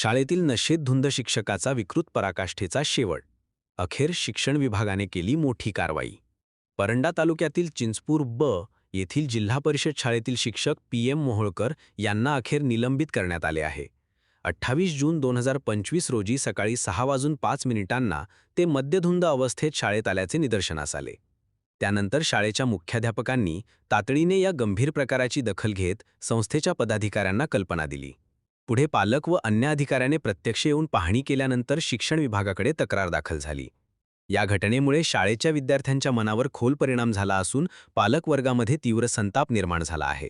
शाळेतील नशेत धुंद शिक्षकाचा विकृत पराकाष्ठेचा शेवट. अखेर शिक्षण विभागाने केली मोठी कारवाई. परंडा तालुक्यातील चिंचपूर ब येथील जिल्हा परिषद शाळेतील शिक्षक पी एम मोहोळकर यांना अखेर निलंबित करण्यात आले आहे. अठ्ठावीस जून दोन हजार पंचवीस रोजी सकाळी सहा वाजून पाच मिनिटांना ते मद्यधुंद अवस्थेत शाळेत आल्याचे निदर्शनास आले. त्यानंतर शाळेच्या मुख्याध्यापकांनी तातडीने या गंभीर प्रकाराची दखल घेत संस्थेच्या पदाधिकाऱ्यांना कल्पना दिली. पुढे पालक व अन्य अधिकाऱ्याने प्रत्यक्ष येऊन पाहणी केल्यानंतर शिक्षण विभागाकडे तक्रार दाखल झाली. या घटनेमुळे शाळेच्या विद्यार्थ्यांच्या मनावर खोल परिणाम झाला असून पालकवर्गामध्ये तीव्र संताप निर्माण झाला आहे.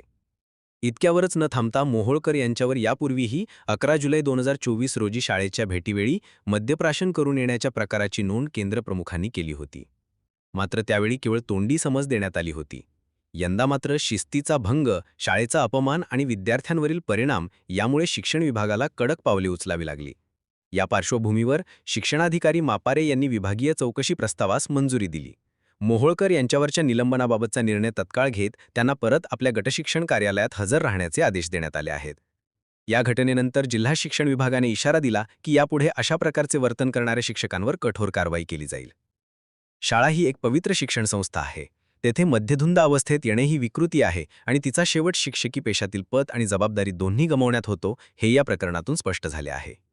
इतक्यावरच न थांबता मोहोळकर यांच्यावर यापूर्वीही अकरा जुलै दोन हजार चोवीस रोजी शाळेच्या भेटीवेळी मद्यप्राशन करून येण्याच्या प्रकाराची नोंद केंद्रप्रमुखांनी केली होती. मात्र त्यावेळी केवळ तोंडी समज देण्यात आली होती. यंदा मात्र शिस्तीचा भंग शाळेचा अपमान आणि विद्यार्थ्यांवरील परिणाम यामुळे शिक्षण विभागाला कडक पावले उचलावी लागली. या पार्श्वभूमीवर शिक्षणाधिकारी मापारे यांनी विभागीय चौकशी प्रस्तावास मंजुरी दिली. मोहोळकर यांच्यावरच्या निलंबनाबाबतचा निर्णय तत्काळ घेत त्यांना परत आपल्या गटशिक्षण कार्यालयात हजर राहण्याचे आदेश देण्यात आले आहेत. या घटनेनंतर जिल्हा शिक्षण विभागाने इशारा दिला की यापुढे अशा प्रकारचे वर्तन करणाऱ्या शिक्षकांवर कठोर कारवाई केली जाईल. शाळा ही एक पवित्र शिक्षण संस्था आहे. तेथे मध्यधुंद अवस्थेत येणे ही विकृती आहे आणि तिचा शेवट शिक्षकी पेशातील पद आणि जबाबदारी दोन्ही गमावण्यात होतो हे या प्रकरणातून स्पष्ट झाले आहे.